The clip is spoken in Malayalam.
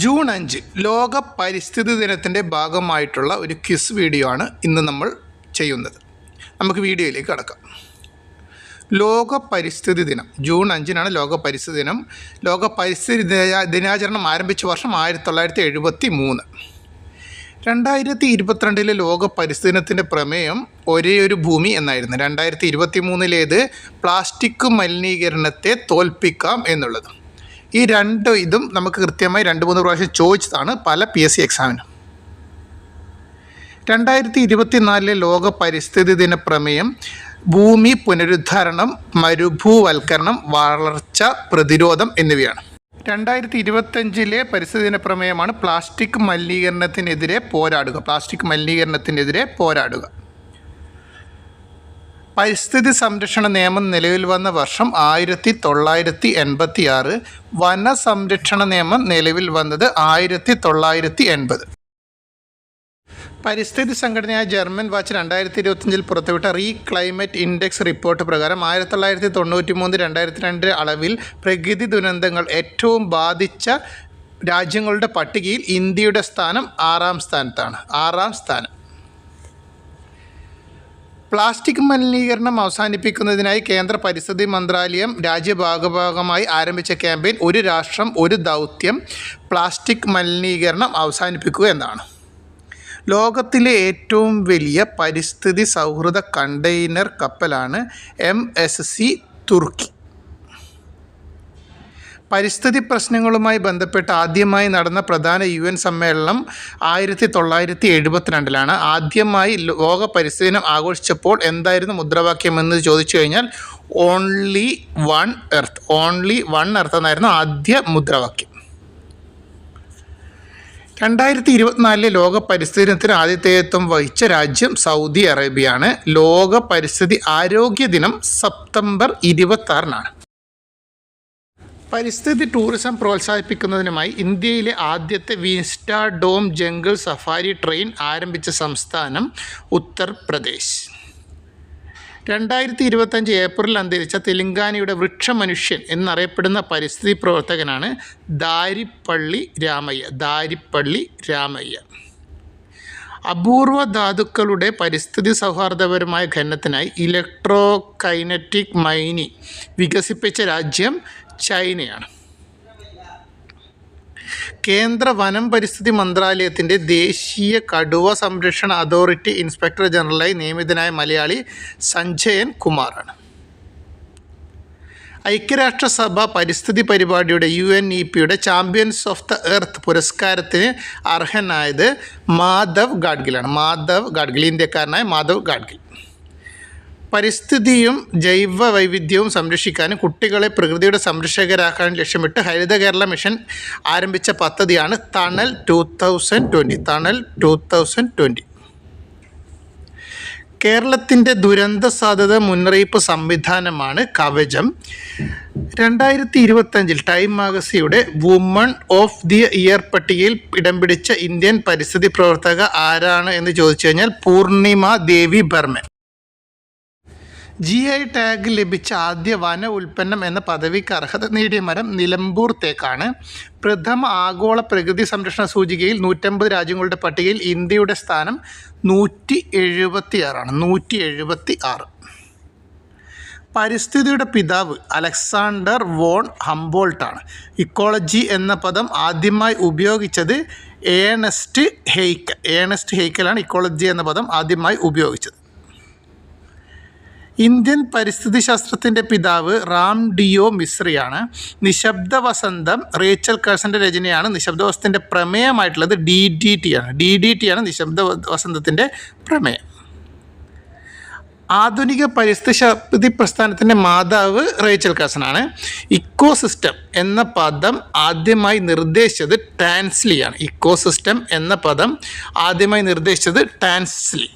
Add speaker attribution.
Speaker 1: ജൂൺ അഞ്ച് ലോക പരിസ്ഥിതി ദിനത്തിന്റെ ഭാഗമായിട്ടുള്ള ഒരു ക്വിസ് വീഡിയോ ആണ് ഇന്ന് നമ്മൾ ചെയ്യുന്നത്. നമുക്ക് വീഡിയോയിലേക്ക് കടക്കാം. ലോക പരിസ്ഥിതി ദിനം. ജൂൺ അഞ്ചിനാണ് ലോക പരിസ്ഥിതി ദിനം. ലോക പരിസ്ഥിതി ദിനാചരണം ആരംഭിച്ച വർഷം ആയിരത്തി തൊള്ളായിരത്തി എഴുപത്തി മൂന്ന് രണ്ടായിരത്തി ഇരുപത്തിരണ്ടിലെ ലോക പരിസ്ഥിതി ദിനത്തിന്റെ പ്രമേയം ഒരേ ഒരു ഭൂമി എന്നായിരുന്നു. രണ്ടായിരത്തി ഇരുപത്തി മൂന്നിലേത് പ്ലാസ്റ്റിക് മലിനീകരണത്തെ തോൽപ്പിക്കാം എന്നുള്ളത്. ഈ രണ്ട് ഇതും നമുക്ക് കൃത്യമായി രണ്ട് മൂന്ന് പ്രാവശ്യം ചോദിച്ചതാണ് പല പി എസ് സി എക്സാമിനും രണ്ടായിരത്തി ഇരുപത്തിനാലിലെ ലോക പരിസ്ഥിതി ദിന പ്രമേയം ഭൂമി പുനരുദ്ധാരണം മരുഭൂവൽക്കരണം വളർച്ച പ്രതിരോധം എന്നിവയാണ്. രണ്ടായിരത്തി ഇരുപത്തഞ്ചിലെ പരിസ്ഥിതി ദിന പ്രമേയമാണ് പ്ലാസ്റ്റിക് മലിനീകരണത്തിനെതിരെ പോരാടുക. പ്ലാസ്റ്റിക് മലിനീകരണത്തിനെതിരെ പോരാടുക. പരിസ്ഥിതി സംരക്ഷണ നിയമം നിലവിൽ വന്ന വർഷം ആയിരത്തി തൊള്ളായിരത്തി എൺപത്തി ആറ് വനസംരക്ഷണ നിയമം നിലവിൽ വന്നത് ആയിരത്തി തൊള്ളായിരത്തി എൺപത് പരിസ്ഥിതി സംഘടനയായ ജർമ്മൻ വാച്ച് രണ്ടായിരത്തി ഇരുപത്തഞ്ചിൽ പുറത്തുവിട്ട റീ ക്ലൈമറ്റ് ഇൻഡെക്സ് റിപ്പോർട്ട് പ്രകാരം ആയിരത്തി തൊള്ളായിരത്തി തൊണ്ണൂറ്റി മൂന്ന് രണ്ടായിരത്തി രണ്ട് അളവിൽ പ്രകൃതി ദുരന്തങ്ങൾ ഏറ്റവും ബാധിച്ച രാജ്യങ്ങളുടെ പട്ടികയിൽ ഇന്ത്യയുടെ സ്ഥാനം ആറാം സ്ഥാനത്താണ്. ആറാം സ്ഥാനം. പ്ലാസ്റ്റിക് മലിനീകരണം അവസാനിപ്പിക്കുന്നതിനായി കേന്ദ്ര പരിസ്ഥിതി മന്ത്രാലയം രാജ്യഭാഗഭാഗമായി ആരംഭിച്ച ക്യാമ്പയിൻ ഒരു രാഷ്ട്രം ഒരു ദൗത്യം പ്ലാസ്റ്റിക് മലിനീകരണം അവസാനിപ്പിക്കുക എന്നാണ്. ലോകത്തിലെ ഏറ്റവും വലിയ പരിസ്ഥിതി സൗഹൃദ കണ്ടെയ്നർ കപ്പലാണ് എം എസ് സി തുർക്കി. പരിസ്ഥിതി പ്രശ്നങ്ങളുമായി ബന്ധപ്പെട്ട് ആദ്യമായി നടന്ന പ്രധാന യു എൻ സമ്മേളനം ആയിരത്തി തൊള്ളായിരത്തി എഴുപത്തിരണ്ടിലാണ് ആദ്യമായി ലോക പരിസ്ഥിതി ദിനം ആഘോഷിച്ചപ്പോൾ എന്തായിരുന്നു മുദ്രാവാക്യം എന്ന് ചോദിച്ചു കഴിഞ്ഞാൽ only one earth only one earth എന്നായിരുന്നു ആദ്യ മുദ്രാവാക്യം. രണ്ടായിരത്തി ഇരുപത്തിനാലിലെ ലോക പരിസ്ഥിതി ദിനത്തിന് ആതിഥേയത്വം വഹിച്ച രാജ്യം സൗദി അറേബ്യയാണ്. ലോക പരിസ്ഥിതി ആരോഗ്യ ദിനം സെപ്റ്റംബർ ഇരുപത്തി ആറിനാണ് പരിസ്ഥിതി ടൂറിസം പ്രോത്സാഹിപ്പിക്കുന്നതിനുമായി ഇന്ത്യയിലെ ആദ്യത്തെ vista dome jungle safari train ആരംഭിച്ച സംസ്ഥാനം ഉത്തർപ്രദേശ്. രണ്ടായിരത്തി ഇരുപത്തഞ്ച് ഏപ്രിൽ അന്തരിച്ച തെലങ്കാനയുടെ വൃക്ഷമനുഷ്യൻ എന്നറിയപ്പെടുന്ന പരിസ്ഥിതി പ്രവർത്തകനാണ് ദാരിപ്പള്ളി രാമയ്യ ദാരിപ്പള്ളി രാമയ്യ. അപൂർവ ധാതുക്കളുടെ പരിസ്ഥിതി സൗഹാർദ്ദപരമായ ഖനനത്തിനായി ഇലക്ട്രോ കൈനറ്റിക് മൈനി വികസിപ്പിച്ച രാജ്യം ചൈനയാണ്. കേന്ദ്ര വനം പരിസ്ഥിതി മന്ത്രാലയത്തിന്റെ ദേശീയ കടുവ സംരക്ഷണ അതോറിറ്റി ഇൻസ്പെക്ടർ ജനറലായി നിയമിതനായ മലയാളി സഞ്ജയൻ കുമാറാണ്. ഐക്യരാഷ്ട്രസഭ പരിസ്ഥിതി പരിപാടിയുടെ യു എൻ ഇ പിയുടെ ചാമ്പ്യൻസ് ഓഫ് ദ എർത്ത് പുരസ്കാരത്തിന് അർഹനായത് മാധവ് ഗാഡ്ഗിലാണ്. മാധവ് ഗാഡ്ഗിൽ ഇന്ത്യക്കാരനായ മാധവ് ഗാഡ്ഗിൽ. പരിസ്ഥിതിയും ജൈവ വൈവിധ്യവും സംരക്ഷിക്കാനും കുട്ടികളെ പ്രകൃതിയുടെ സംരക്ഷകരാക്കാനും ലക്ഷ്യമിട്ട് ഹരിത കേരള മിഷൻ ആരംഭിച്ച പദ്ധതിയാണ് Thanal two thousand twenty Thanal two thousand twenty കേരളത്തിന്റെ ദുരന്ത സാധ്യത മുന്നറിയിപ്പ് സംവിധാനമാണ് കവചം. രണ്ടായിരത്തി ഇരുപത്തഞ്ചിൽ ടൈം മാഗസിയുടെ വുമൺ ഓഫ് ദി ഇയർ പട്ടികയിൽ ഇടം പിടിച്ച ഇന്ത്യൻ പരിസ്ഥിതി പ്രവർത്തക ആരാണ് എന്ന് ചോദിച്ചു കഴിഞ്ഞാൽ Purnima Devi Barman G I tag ലഭിച്ച ആദ്യ വന ഉൽപ്പന്നം എന്ന പദവിക്ക് അർഹത നേടിയ മരം നിലമ്പൂർ തേക്കാണ് പ്രഥമ ആഗോള പ്രകൃതി സംരക്ഷണ സൂചികയിൽ നൂറ്റമ്പത് രാജ്യങ്ങളുടെ പട്ടികയിൽ ഇന്ത്യയുടെ സ്ഥാനം നൂറ്റി എഴുപത്തി ആറാണ് നൂറ്റി എഴുപത്തി ആറ് പരിസ്ഥിതിയുടെ പിതാവ് അലക്സാണ്ടർ വോൺ ഹംബോൾട്ടാണ്. ഇക്കോളജി എന്ന പദം ആദ്യമായി ഉപയോഗിച്ചത് ഏണസ്റ്റ് ഹെയ്ക്കൽ ഏണസ്റ്റ് ഹെയ്ക്കലാണ് ഇക്കോളജി എന്ന പദം ആദ്യമായി ഉപയോഗിച്ചത്. ഇന്ത്യൻ പരിസ്ഥിതി ശാസ്ത്രത്തിന്റെ പിതാവ് റാം ഡിയോ മിശ്രിയാണ്. നിശബ്ദ വസന്തം റേച്ചൽ കേഴ്സന്റെ രചനയാണ്. നിശബ്ദ വസന്തത്തിന്റെ പ്രമേയമായിട്ടുള്ളത് ഡി ഡി ടി ആണ്. ഡി ഡി ടി ആണ് നിശബ്ദ വസന്തത്തിന്റെ പ്രമേയം. ആധുനിക പരിസ്ഥിതി പ്രസ്ഥാനത്തിന്റെ മാതാവ് റേച്ചൽ കാസനാണ് ഇക്കോസിസ്റ്റം എന്ന പദം ആദ്യമായി നിർദ്ദേശിച്ചത് ടാൻസ്ലിയാണ് ഇക്കോസിസ്റ്റം എന്ന പദം ആദ്യമായി നിർദ്ദേശിച്ചത് ടാൻസ്ലി.